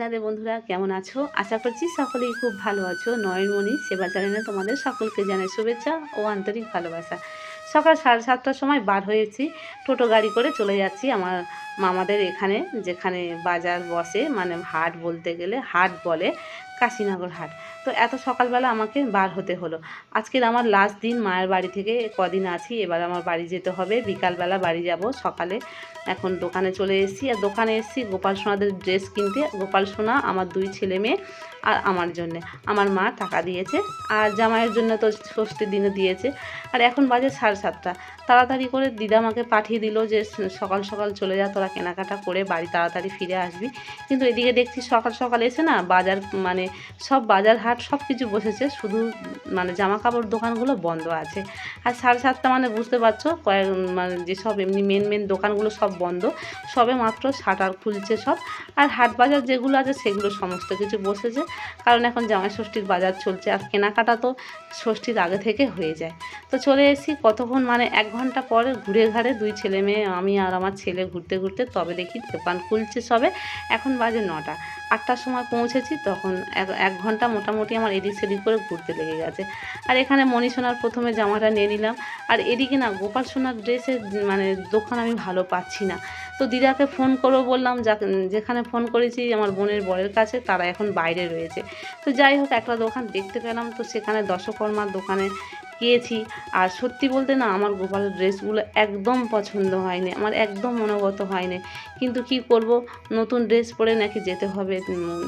রাধে বন্ধুরা, কেমন আছো? আশা করছি সকলেই খুব ভালো আছো। নয়নমণি, সেবা চ্যানেলে তোমাদের সকলকে জানাই শুভেচ্ছা ও আন্তরিক ভালোবাসা। সকাল সাড়ে সাতটার সময় বার হয়েছি, টোটো গাড়ি করে চলে যাচ্ছি আমার মামাদের এখানে, যেখানে বাজার বসে মানে হাট বলতে গেলে, হাট বলে কাশীনগর হাট। তো এত সকালবেলা আমাকে বার হতে হলো। আজকের আমার লাস্ট দিন, মায়ের বাড়ি থেকে কদিন আছি, এবার আমার বাড়ি যেতে হবে। বিকালবেলা বাড়ি যাব সকালে। এখন দোকানে চলে এসেছি। আর দোকানে এসেছি গোপাল সোনাদের ড্রেস কিনতে। গোপাল সোনা আমার দুই ছেলে মেয়ে আর আমার জন্যে। আমার মা টাকা দিয়েছে আর জামাইয়ের জন্য তো ষষ্ঠীর দিনে দিয়েছে। আর এখন বাজে সাড়ে সাতটা। তাড়াতাড়ি করে দিদা আমাকে পাঠিয়ে দিল যে, সকাল সকাল চলে যা, তোরা কেনাকাটা করে বাড়ি তাড়াতাড়ি ফিরে আসবি। কিন্তু এদিকে দেখছি সকাল সকাল এসে না বাজার মানে সব বাজার হাট সব কিছু বসেছে, শুধু মানে জামা কাপড় দোকানগুলো বন্ধ আছে। আর সাড়ে সাতটা মানে বুঝতে পারছ, কয়েক মানে যেসব এমনি মেন মেন দোকানগুলো সব বন্ধ। সবে মাত্র শাটার খুলছে সব। আর হাট বাজার যেগুলো আছে সেগুলো সমস্ত কিছু বসেছে। কারণ এখন জামাই ষষ্ঠীর বাজার চলছে আর কেনাকাটা তো ষষ্ঠীর আগে থেকে হয়ে যায়। তো চলে এসেছি কতক্ষণ মানে এক ঘণ্টা পরে ঘুরে ঘাড়ে দুই ছেলে মেয়ে, আমি আর আমার ছেলে ঘুরতে ঘুরতে তবে দেখি দোকান খুলছে সবে। এখন বাজে নটা। আটটার সময় পৌঁছেছি, তখন এক ঘণ্টা মোটামুটি আমার এদিক সেদিক করে ঘুরতে লেগে গেছে। আর এখানে মণি সোনার প্রথমে জামাটা নিয়ে নিলাম। আর এদিকে না, গোপাল সোনার ড্রেসের মানে দোকান আমি ভালো পাচ্ছি না। তো দিদাকে ফোন করব বললাম যেখানে ফোন করেছি আমার বোনের বরের কাছে, তারা এখন বাইরে রয়েছে। তো যাই হোক, একটা দোকান দেখতে পেলাম। তো সেখানে দশকর্মার দোকানে গিয়েছি আর সত্যি বলতে না, আমার গোপালের ড্রেসগুলো একদম পছন্দ হয়নি, আমার একদম মনোগত হয়নি। কিন্তু কি করব? নতুন ড্রেস পরে নাকি যেতে হবে।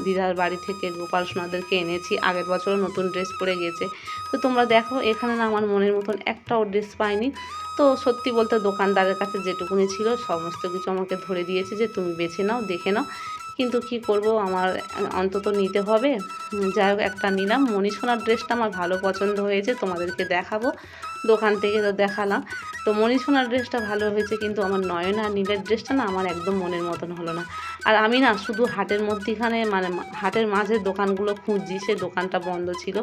দিদার বাড়ি থেকে গোপাল সোনাদেরকে এনেছি, আগের বছরও নতুন ড্রেস পরে গেছে। তো তোমরা দেখো, এখানে না আমার মনের মতন একটাও ড্রেস পাইনি। তো সত্যি বলতে দোকানদারের কাছে যেটুকুনি ছিল, সমস্ত কিছু আমাকে ধরে দিয়েছে যে তুমি বেছে নাও, দেখে নাও। কিন্তু কি করব? আমার অন্তত নিতে হবে। যাই হোক, একটা নিলাম। মণিসোনার ড্রেসটা আমার ভালো পছন্দ হয়েছে, তোমাদেরকে দেখাবো। দোকান থেকে তো দেখালাম। তো মণিসোনার ড্রেসটা ভালো হয়েছে, কিন্তু আমার নয়না আর নীলের ড্রেসটা না আমার একদম মনের মতন হলো না। আর আমি না শুধু হাটের মধ্যেখানে মানে হাটের মাঝে দোকানগুলো খুঁজছি, সে দোকানটা বন্ধ ছিল।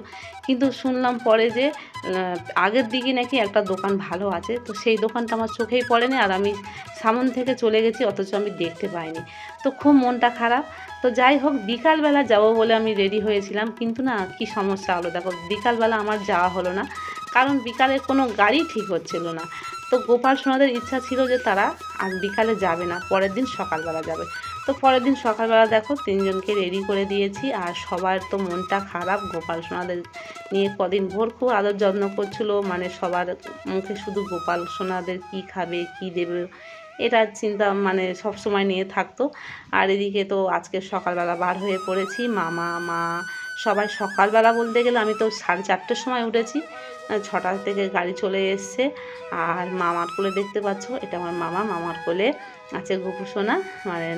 কিন্তু শুনলাম পরে যে আগের দিকে নাকি একটা দোকান ভালো আছে, তো সেই দোকানটা আমার চোখেই পড়েনি আর আমি সামন থেকে চলে গেছি, অথচ আমি দেখতে পাইনি। তো খুব মনটা খারাপ। তো যাই হোক, বিকালবেলা যাব বলে আমি রেডি হয়েছিলাম, কিন্তু না কি সমস্যা হলো? দেখো, বিকালবেলা আমার যাওয়া হলো না। কারণ বিকালে কোনো গাড়ি ঠিক হচ্ছিল না। তো গোপাল সোনাদের ইচ্ছা ছিল যে তারা আজ বিকালে যাবে না, পরের দিন সকালবেলা যাবে। তো পরের দিন সকালবেলা দেখো তিনজনকে রেডি করে দিয়েছি আর সবার তো মনটা খারাপ। গোপাল সোনাদের নিয়ে কদিন ভোর খুব আদর যত্ন করছিল মানে সবার মুখে শুধু গোপাল সোনাদের কি খাবে, কি দেবে, এটা চিন্তা মানে সব সময় নিয়ে থাকতো। আর এদিকে তো আজকে সকালবেলা বার হয়ে পড়েছি, মামা, মা সবাই সকালবেলা বলতে গেলে আমি তো সাড়ে চারটের সময় উঠেছি ছটা থেকে গাড়ি চলে এসছে। আর মামার কোলে দেখতে পাচ্ছ, এটা আমার মামা, মামার কোলে আছে গোপু সোনা মানে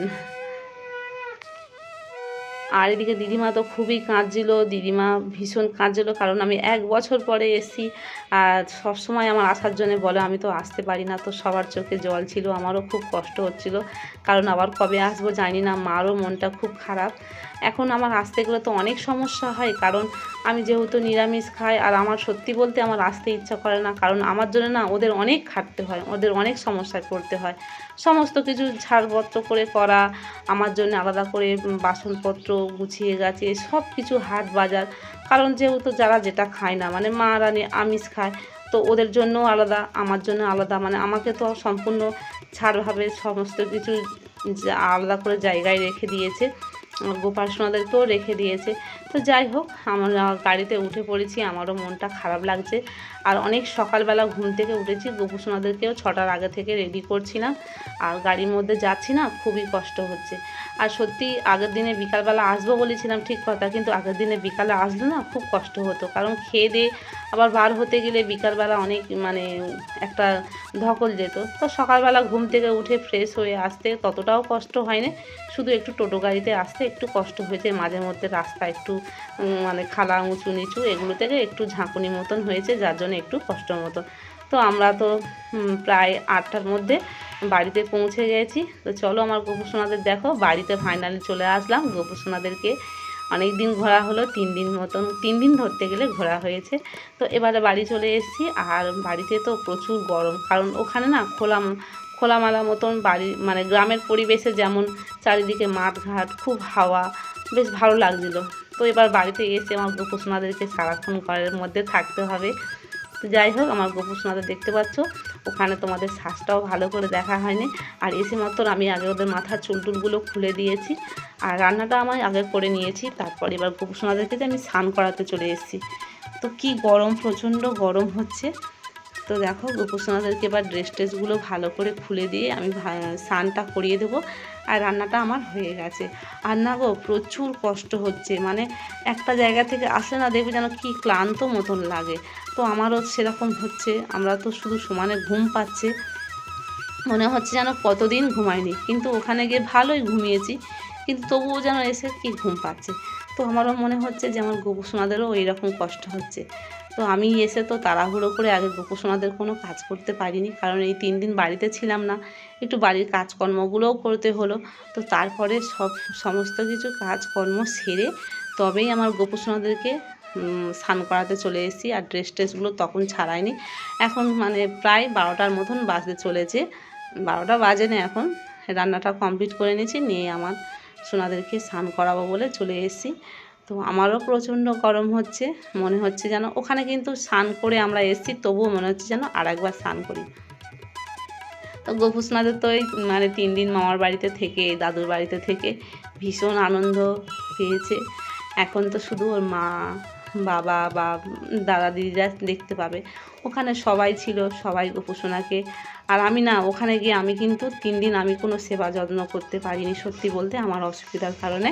আর এদিকে দিদিমা তো খুবই কাঁদছিল, দিদিমা ভীষণ কাঁদছিল, কারণ আমি এক বছর পরে এসেছি। আর সবসময় আমার আসার জন্য বলে, আমি তো আসতে পারি না, তো সবার চোখে জল ছিল, আমারও খুব কষ্ট হচ্ছিল। কারণ আবার কবে আসব জানি না, মারও মনটা খুব খারাপ। এখন আমার আসতে গেলে তো অনেক সমস্যা হয়, কারণ আমি যেহেতু নিরামিষ খাই আর আমার সত্যি বলতে আমার আসতে ইচ্ছা করে না, কারণ আমার জন্য না ওদের অনেক খাটতে হয়, ওদের অনেক সমস্যায় পড়তে হয়। সমস্ত কিছু ছাড়পত্র করে করা, আমার জন্য আলাদা করে বাসনপত্র গুছিয়ে গাছিয়ে সব কিছু হাট বাজার, কারণ যেহেতু যারা যেটা খায় না মানে মা রানি আমিষ খায়, তো ওদের জন্য আলাদা, আমার জন্য আলাদা মানে আমাকে তো সম্পূর্ণ ছাড়ভাবে সমস্ত কিছু আলাদা করে জায়গায় রেখে দিয়েছে। গোপাল সোনাদেরকেও রেখে দিয়েছে। তো যাই হোক, আমরা গাড়িতে উঠে পড়েছি, আমারও মনটা খারাপ লাগছে। আর অনেক সকালবেলা ঘুম থেকে উঠেছি, গোপু সোনাদেরকেও ছটার আগে থেকে রেডি করছিলাম। আর গাড়ির মধ্যে যাচ্ছি না, খুবই কষ্ট হচ্ছে। আর সত্যি আগের দিনে বিকালবেলা আসব বলেছিলাম ঠিক কথা, কিন্তু আগের দিনে বিকালে আসলে না খুব কষ্ট হতো। কারণ খেয়ে দিয়ে আবার বার হতে গেলে বিকালবেলা অনেক মানে একটা ধকল যেত। তো সকালবেলা ঘুম থেকে উঠে ফ্রেশ হয়ে আসতে ততটাও কষ্ট হয়নি। শুধু একটু টোটো গাড়িতে আসতে একটু কষ্ট হয়েছে, মাঝে মধ্যে রাস্তা একটু মানে খালা উঁচু নিচু এগুলো থেকে একটু ঝাঁকুনি মতন হয়েছে, যার জন্য একটু কষ্ট মতো। তো আমরা তো প্রায় আটটার মধ্যে বাড়িতে পৌঁছে গেছি। তো চলো আমার গোপুসোনাদের দেখো, বাড়িতে ফাইনালি চলে আসলাম। গোপুসোনাদেরকে অনেক দিন ঘোরা হলো, তিন দিন মতন, তিন দিন ধরতে গেলে ঘোরা হয়েছে। তো এবারে বাড়ি চলে এসেছি, আর বাড়িতে তো প্রচুর গরম। কারণ ওখানে না খোলা খোলামালা মতন বাড়ি মানে গ্রামের পরিবেশে যেমন চারিদিকে মাঠ ঘাট খুব হাওয়া, বেশ ভালো লাগছিল। তো এবার বাড়িতে এসে আমার গোপুসোনাদেরকে সারাক্ষণ ঘরের মধ্যে থাকতে হবে। তো যাই হোক, আমার গোপুসোনাদের দেখতে পাচ্ছ, ওখানে তোমাদের শ্বাসটাও ভালো করে দেখা হয়নি। আর এসে মাত্র আমি আগে ওদের মাথার চুল টুলগুলো খুলে দিয়েছি আর রান্নাটা আমি আগে করে নিয়েছি। তারপর এবার গোপুসোনাদেরকে যে আমি স্নান করাতে চলে এসেছি। তো কি গরম, প্রচণ্ড গরম হচ্ছে। তো দেখো গোপুসোনাদেরকে এবার ড্রেস ট্রেসগুলো ভালো করে খুলে দিয়ে আমি স্নানটা করিয়ে দেবো। আর রান্নাটা আমার হয়ে গেছে। আর না গো, প্রচুর কষ্ট হচ্ছে। মানে একটা জায়গা থেকে আসলে না দেখবে যেন কি ক্লান্ত মতন লাগে। তো আমারও সেরকম হচ্ছে। আমরা তো শুধু সমানে ঘুম পাচ্ছে। মনে হচ্ছে যেন কতদিন ঘুমাইনি। কিন্তু ওখানে গিয়ে ভালোই ঘুমিয়েছি। কিন্তু তবুও যেন এসে কি ঘুম পাচ্ছে। তো আমারও মনে হচ্ছে যে আমার গোপুসোনাদেরও ওই রকম কষ্ট হচ্ছে। তো আমি এসে তো তাড়াহুড়ো করে আগে গোপুসোনাদের কোনো কাজ করতে পারিনি, কারণ এই তিন দিন বাড়িতে ছিলাম না। একটু বাড়ির কাজকর্মগুলোও করতে হলো। তো তারপরে সব, সমস্ত কিছু কাজকর্ম সেরে তবেই আমার গোপুসোনাদেরকে স্নান করাতে চলে এসেছি আর ড্রেস ট্রেসগুলো তখন ছাড়াইনি। এখন মানে প্রায় বারোটার মতন বাজতে চলেছে। বারোটা বাজে না এখন। রান্নাটা কমপ্লিট করে নিয়েছি, নিয়ে আমার সোনাদেরকে স্নান করাবো বলে চলে এসেছি। তো আমারও প্রচণ্ড গরম হচ্ছে, মনে হচ্ছে যেন ওখানে কিন্তু স্নান করে আমরা এসেছি, তবুও মনে হচ্ছে যেন আর একবার স্নান করি। তো গোপুসনাদের তো এই মানে তিন দিন মামার বাড়িতে থেকে, দাদুর বাড়িতে থেকে ভীষণ আনন্দ পেয়েছে। এখন তো শুধু ওর মা, বাবা বা দাদা দিদিরা দেখতে পাবে। ওখানে সবাই ছিল, সবাই গোপুসোনাকে আর আমি না, ওখানে গিয়ে আমি কিন্তু তিন দিন আমি কোনো সেবা যত্ন করতে পারিনি সত্যি বলতে আমার অসুবিধার কারণে।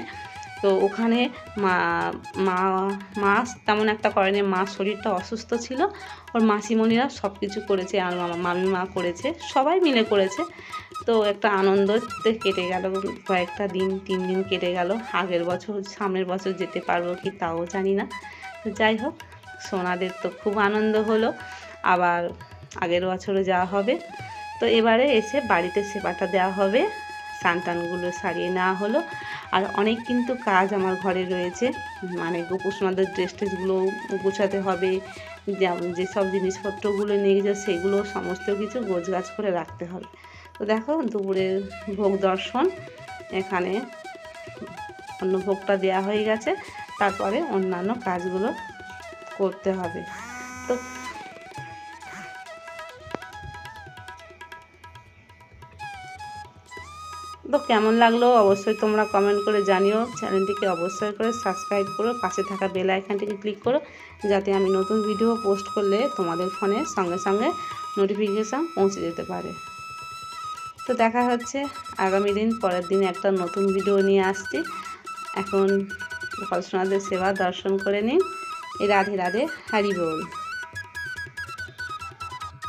তো ওখানে মা মা মা তেমন একটা করেনি। মার শরীরটা অসুস্থ ছিল। ওর মাসিমণিরা সব কিছু করেছে, আর আমার মামি মা করেছে, সবাই মিলে করেছে। তো একটা আনন্দতে কেটে গেল, কয়েকটা দিন, তিন দিন কেটে গেল। আগের বছর, সামনের বছর যেতে পারব কি তাও জানি না। তো যাই হোক, সোনাদের তো খুব আনন্দ হলো। আবার আগের বছরও যাওয়া হবে। তো এবারে এসে বাড়িতে সেবাটা দেওয়া হবে। সান্তানগুলো সারিয়ে নেওয়া হলো। আর অনেক কিন্তু কাজ আমার ঘরে রয়েছে। মানে গোপুসোনাদের ড্রেস ট্রেসগুলো গোছাতে হবে যেসব জিনিসপত্রগুলো নিয়ে গেছে সেগুলো সমস্ত কিছু গোছগাছ করে রাখতে হবে। তো দেখো দুপুরের ভোগ দর্শন, এখানে অন্য ভোগটা দেওয়া হয়ে গেছে, তারপরে অন্যান্য কাজগুলো করতে হবে। তো তো কেমন লাগল অবশ্যই তোমরা কমেন্ট করে জানিও। চ্যানেলটিকে অবশ্যই করে সাবস্ক্রাইব করো, পাশে থাকা বেল আইকনটিকে ক্লিক করো, যাতে আমি নতুন ভিডিও পোস্ট করলে তোমাদের ফোনে সঙ্গে সঙ্গে নোটিফিকেশান পৌঁছে যেতে পারে। তো দেখা হচ্ছে আগামী দিন, পরের দিন একটা নতুন ভিডিও নিয়ে আসছি। এখন গোপাল সোনাদের সেবা দর্শন করে নিন। রাধে রাধে, হারি বল।